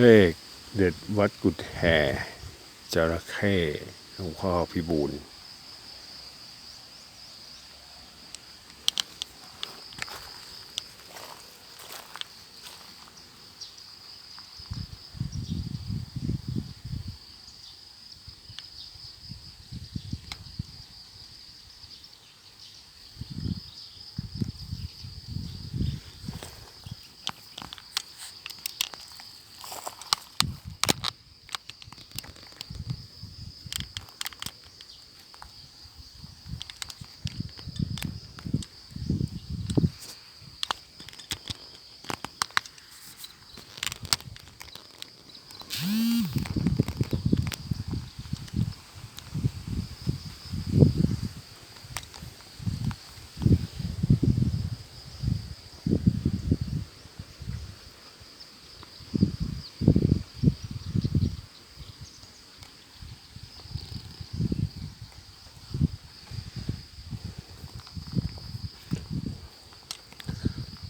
เลขเด็ดวัดกุฎแห่จระเข้หลวงพ่อพิบูล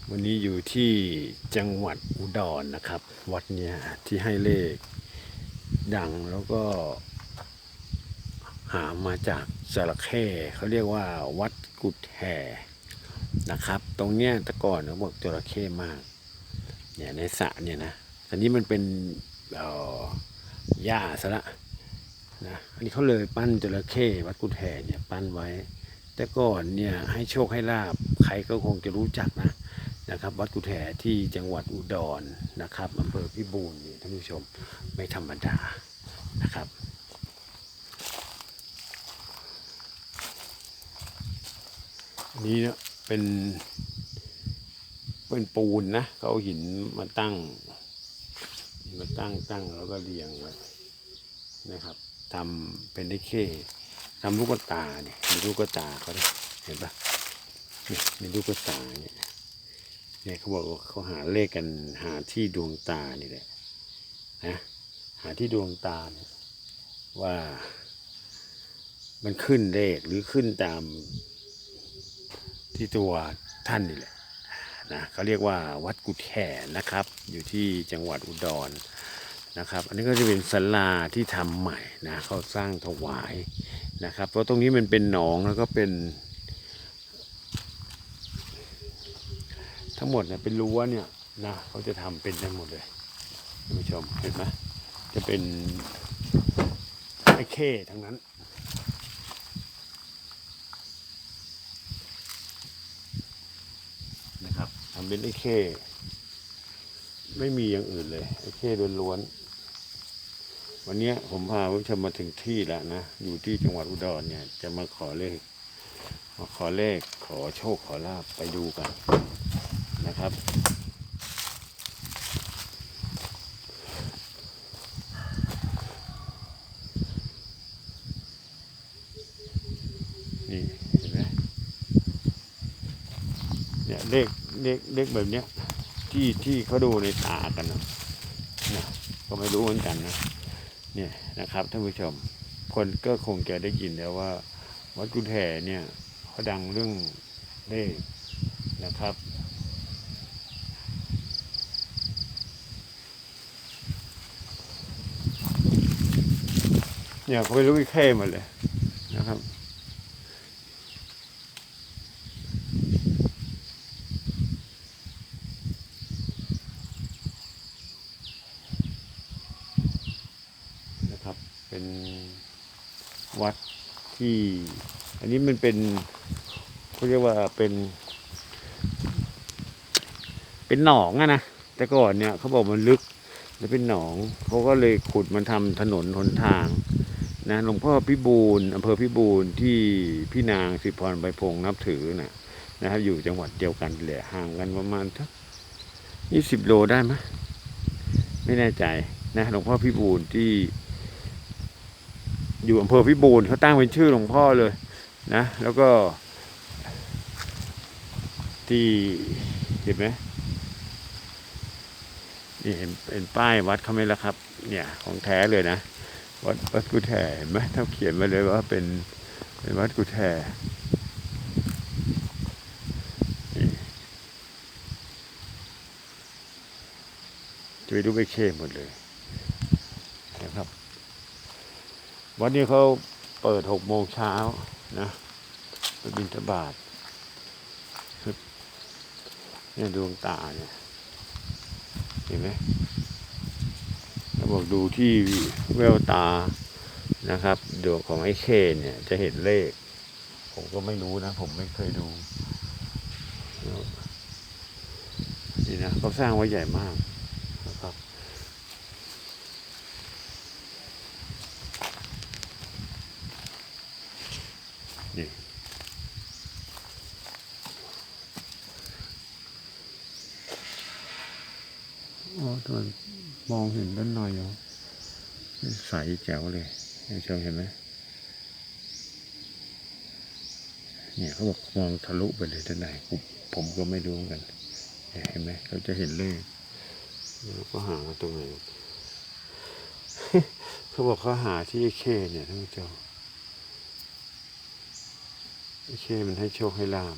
วั นี้อยู่ที่จังหวัดอุดรนะครับ วัดเนี้ยที่ให้เลขดังแล้วก็ หามาจากจระเข้เขาเรียกว่า วัดกุฎแห่นะครับ ตรงเนี้ยแต่ก่อนเขาบอกจระเข้มากเนี่ยในสระเนี่ยนะตอนนี้มันเป็นอ่อหญ้าซะละนะอันนี้เขาเลยปั้นจระเข้วัดกุฎแห่เนี่ยปั้นไว้ แต่ก่อนเนี่ยให้โชคให้ลาบใครก็คงจะรู้จักนะ นะครับ วัดกุแห่ที่จังหวัดอุดรนะครับอำเภอพิบูลนี่ท่านผู้ชมไม่ธรรมดานะครับนนี้เนี่ยเป็นเป็นปูนนะเขาเอาหินมาตั้งมาตั้งตั้งแล้วก็เรียงไว้นะครับทำเป็นได้เข้ทำลูกตาเนี่ยมีลูกตาเขาด้เห็นปะนี่ยมีลูกตาเนี่ย เนี่ยเขาบอกว่าเขาหาเลขกันหาที่ดวงตานี่แหละนะหาที่ดวงตาเนี่ยว่ามันขึ้นเลขหรือขึ้นตามที่ตัวท่านนี่แหละนะเขาเรียกว่าวัดกุฎแห่นะครับ อยู่ที่จังหวัดอุดรนะครับ อันนี้ก็จะเป็นศาลาที่ทำใหม่นะเขาสร้างถวายนะครับ เพราะตรงนี้มันเป็นหนองแล้วก็เป็น ทั้งหมดเนี่ยเป็นรั้วเนี่ยนะเขาจะทำเป็นทั้งหมดเลยท่านผู้ชมเห็นไหมจะเป็นไอ้เข้ทั้งนั้น นะครับทำเป็นไอ้เข้ไม่มีอย่างอื่นเลยไอ้เข้ล้วนๆวันนี้ผมพาผู้ชมมาถึงที่แล้วนะ อยู่ที่จังหวัดอุดรเนี่ย จะมาขอเลขมาขอเลขขอโชคขอลาบไปดูกัน นะครับ นี่เห็นไหมเนี่ยเลขเลขเลขแบบเนี้ยที่ที่เขาดูในตากันนะนะก็ไม่รู้เหมือนกันนะเนี่ยนะครับท่านผู้ชม คนก็คงจะได้ยินแล้วว่า วัดกุฎแห่เนี่ยเขาดังเรื่องเลขนะครับ เนี่ยเขาไปรู้อีกแค่หมาเลยนะครับนะครับเป็นวัดที่ อันนี้มันเป็นเขาเรียกว่าเป็น เป็นหนองอะนะแต่ก่อนเนี่ยเขาบอกมันลึกแล้วเป็นหนองเขาก็เลยขุดมันทำถนนหนทาง นะหลวงพ่อพิบูลอำเภอพิบูลที่พี่นางสิพรใบพงนับถือนะนะครับอยู่จังหวัดเดียวกันแหละห่างกันประมาณสักยี่สิบโลได้ไหมไม่แน่ใจนะหลวงพ่อพิบูลที่ อยู่อำเภอพิบูลเขาตั้งเป็นชื่อหลวงพ่อเลยนะ แล้วก็ ที่เห็นไหมนี่เห็นเป็นป้ายวัดเขาไหมล่ะครับ เนี่ยของแท้เลยนะ วัดวัดกุแห่เห็นไหมถ้าเขียนมาเลยว่าเป็นเป็นวัดกุแห่นี่จะไปดูไปเคหมดเลยนะครับ วันนี้เขาเปิดหกโมงเช้านะไปบินทบาทเนี่ยดวงตาเนี่ย เห็นไหม บอกดูที่แววตานะครับดวงของไอ้เคเนี่ยจะเห็นเลข ผมก็ไม่รู้นะ ผมไม่เคยดู นี่นะเขาสร้างไว้ใหญ่มากนะครับนี่อ๋อตอน มองเห็นด้านในเหรอใสแจ๋วเลยคุณผู้ชมเห็นไหมเนี่ยเขาบอกมองทะลุไปเลยด้านในผมผมก็ไม่รู้เหมือนกัน เห็นไหมเราจะเห็นเลขแล้วก็หาตรงไหนเขาบอกเขาหาที่เคเนี่ยท่านผู้ชมไอ้เคมันให้โชคให้ลาบ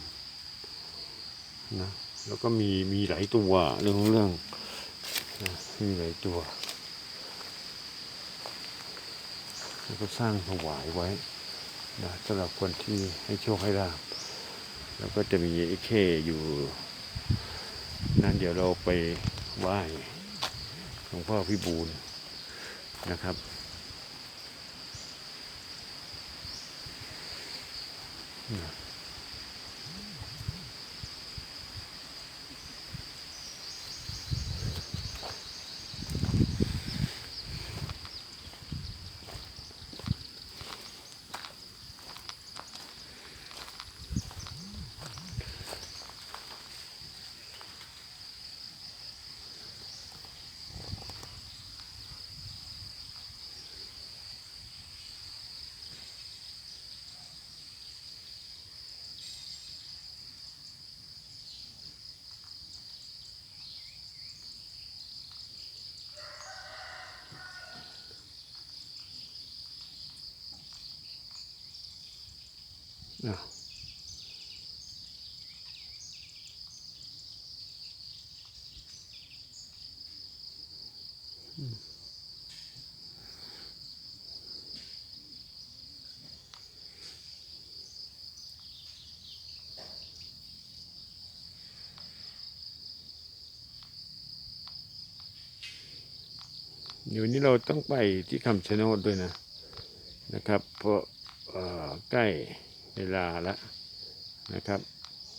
นะแล้วก็มีมีหลายตัวเรื่องของเรื่อง นะมีหลายตัวแล้วก็สร้างถวายไว้นะสำหรับคนที่ให้โชคให้ลาบแล้วก็จะมีไอ้เข้อยู่ นั่นเดี๋ยวเราไปไหว้หลวงพ่อพิบูลนะครับอะ เดี๋ยวนี้เราต้องไปที่คำชะโนดด้วยนะนะครับ เพราะใกล้ เวลาละนะครับ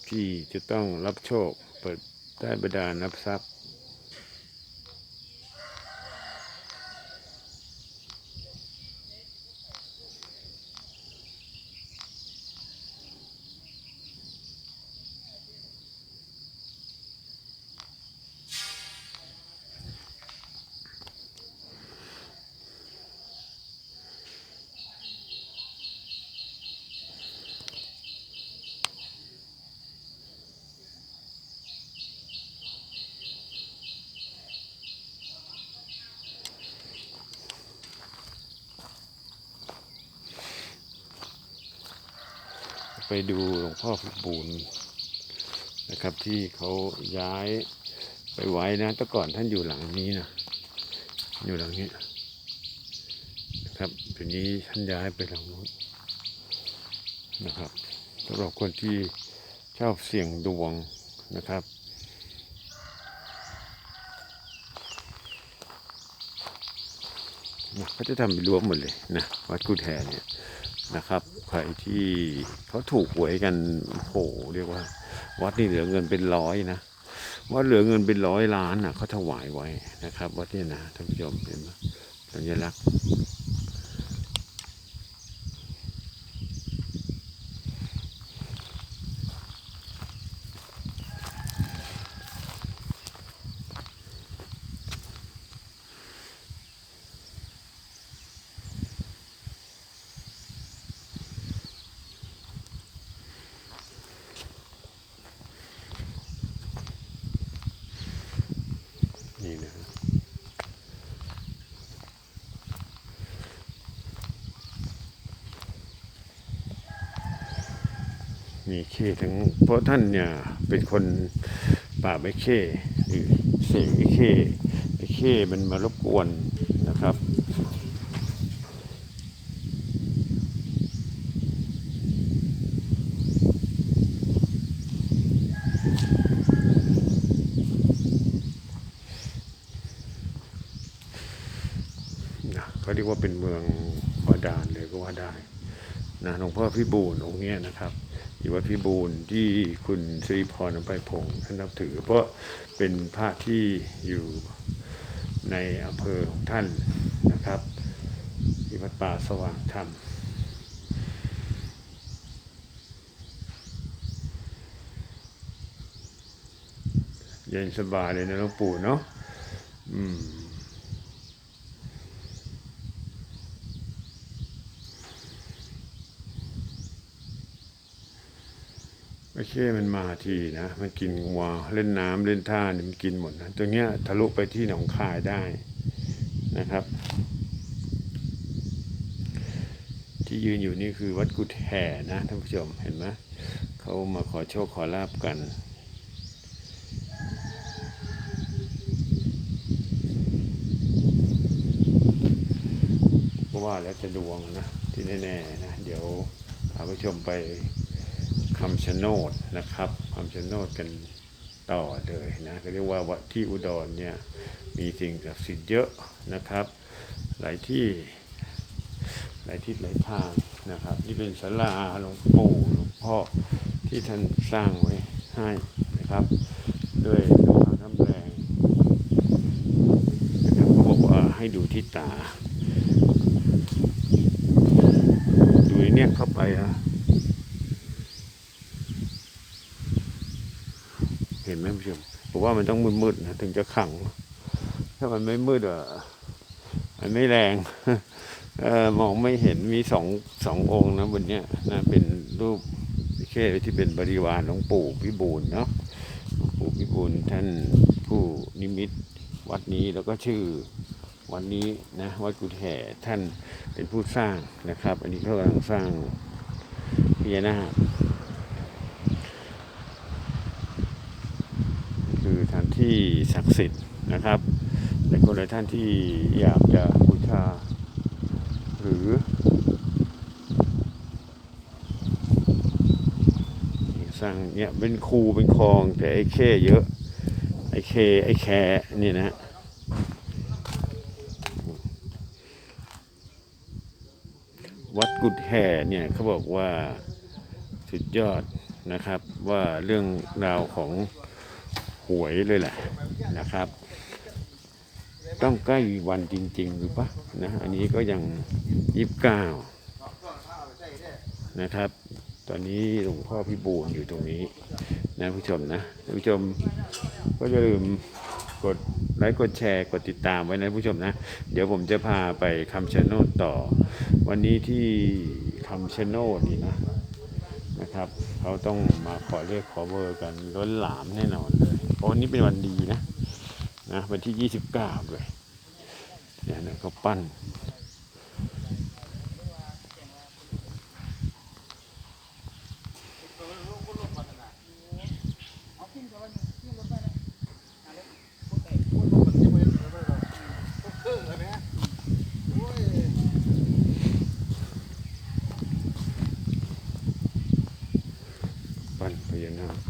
ที่จะต้องรับโชค เปิดได้บดาลรับทรัพย์ ไปดูหลวงพ่อพิบูลนะครับที่เขาย้ายไปไว้นะแต่ก่อนท่านอยู่หลังนี้นะอยู่หลังนี้นะครับทีนี้ท่านย้ายไปหลังนู้นนะครับสำหรับคนที่ชอบเสี่ยงดวงนะครับนะเขาจะทำเป็นรั้วหมดเลยนะวัดกุฎแหเนี่ย นะครับ ใครที่เขาถูกหวยกันโหเรียกว่า วัดนี่เหลือเงินเป็นร้อยนะวัดเหลือเงินเป็นร้อยล้านอะเขาถวายไว้นะครับ วัดนี่นะท่านผู้ชมเห็นไหมสัญลักษณ์นี่นะ มีเคทั้งเพราะท่านเนี่ยเป็นคนป่าไอ้เคหรือเสกไอ้เคไอ้เข้มันมารบกวนนะครับนะเขาเรียกว่าเป็นเมืองบาดาลเลยก็ว่าได้นะหลวงพ่อพิบูลองค์เนี้ยนะครับ ที่วัดพิบูลที่คุณสิริพรอภัยพงศ์ท่านนับถือ เพราะเป็นพระที่อยู่ในอำเภอของท่านนะครับที่วัดป่าสว่างธรรมเย็นสบายเลยนะหลวงปู่เนาะอืม ไม่ใช่มันมาทีนะ มันกินวัวเล่นน้ำเล่นท่าเนี่ยมันกินหมดนะตรงเนี้ยทะลุไปที่หนองคายได้นะครับ ที่ยืนอยู่นี่คือวัดกุฎแห่นะท่านผู้ชมเห็นไหมเขามาขอโชคขอลาบกันเพราะว่าแล้วจะดวงนะที่แน่ๆนะ เดี๋ยวพาผู้ชมไป คำชะโนดนะครับคำชะโนดกันต่อเลยนะก็เรียกว่าวัดที่อุดรเนี่ยมีสิ่งศักดิ์สิทธิ์เยอะนะครับ หลายที่หลายทิศหลายทางนะครับนี่เป็นศาลาหลวงปู่หลวงพ่อที่ท่านสร้างไว้ให้นะครับ ด้วยน้ำพักน้ำแรงนะครับเขาบอกว่าให้ดูที่ตา ดูเนี่ยเข้าไปอะ เห็ นไหมผู้ชมผมว่ามันต้องมืดๆนะถึงจะขัง ถ้ามันไม่มืดอะมันไม่แรงเออมองไม่เห็นมีสองสององค์นะบนเนี้ยนะเป็นรูปแค่ที่เป็นบริวารหลวงปู่พิบูลเนาะหลวงปู่พิบูลท่านผู้นิมิตวัดนี้แล้วก็ชื่อวันนี้นะวัดกุฎแห่ท่านเป็นผู้สร้างนะครับ อันนี้เขากำลังสร้างพญานาค คือสถาน ที่ศักดิ์สิทธิ์นะครับแต่คนหลายท่านที่อยากจะบูชา หรือสร้างเนี่ยเป็นคูเป็นคลองแต่ไอ้เข้เยอะ ไอ้เคไอ้แคนี่นะฮะวัดกุดแห่เนี่ยเขาบอกว่าสุดยอดนะครับว่าเรื่องราวของ หวยเลยแหละนะครับ ต้องใกล้วันจริง ๆ หรือปะนะอันนี้ก็ยังยี่สิบเก้านะครับ ตอนนี้หลวงพ่อพี่บูลอยู่ตรงนี้นะผู้ชมนะผู้ชมก็อย่าลืมกดไลค์กดแชร์กดติดตามไว้นะผู้ชมนะ เดี๋ยวผมจะพาไปคำชะโนดต่อ วันนี้ที่คำชะโนดนี่นะนะครับ เขาต้องมาขอเรียกขอเบอร์กันล้นหลามแน่นอนเลย เพราะวันนี้เป็นวันดีนะนะวันที่ยี่สิบเก้าเลยเนี่ยนะเขาปั้นปั้นพญานาค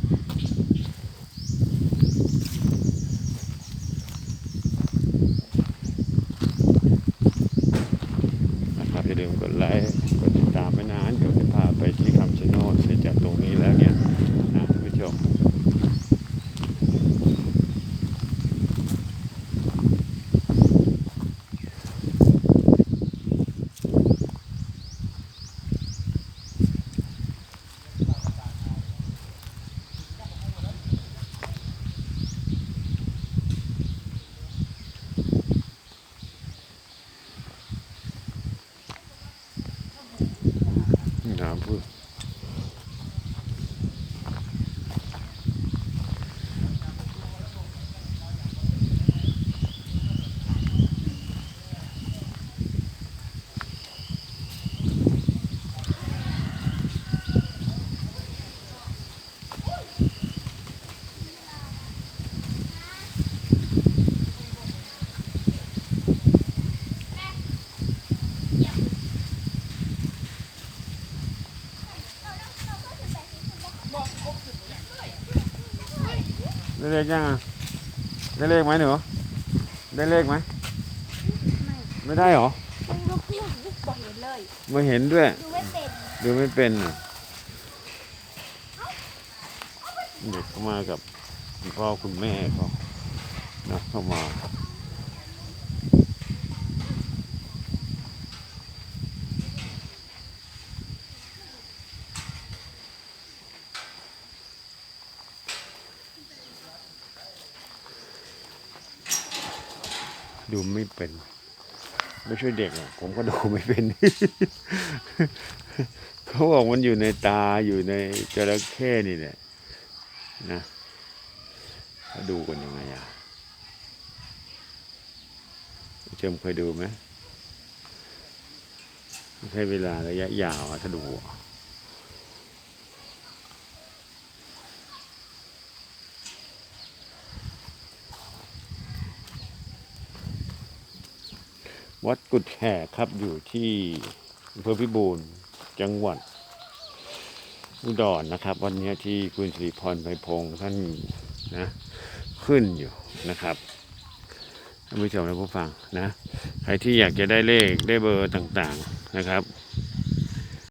ได้เลขยังอะได้เลขไหมหนูได้เลขไหมไม่ไม่ได้หรอไม่รู้เพื่อนลูกบอกเห็นเลยไม่เห็นด้วยดูไม่เป็นดูไม่เป็นน่ะเด็กเข้ามากับคุณพ่อคุณแม่เขานะเข้ามา ดูไม่เป็น ไม่ใช่เด็กหรอกผมก็ดูไม่เป็น เขาบอกมันอยู่ในตาอยู่ในจระเข้นี่แหละนะเขาดูกันยังไงอะเจมเคยดูไหมใช้เวลาระยะยาวอะถ้าดูอะ วัดกุดแห่ครับอยู่ที่อำเภอพิบูลจังหวัดอุดรนะครับ วันนี้ที่คุณสิริพรไพพงศ์ท่านนะขึ้นอยู่นะครับท่านผู้ชมและผู้ฟังนะ ใครที่อยากจะได้เลขได้เบอร์ต่างๆนะครับ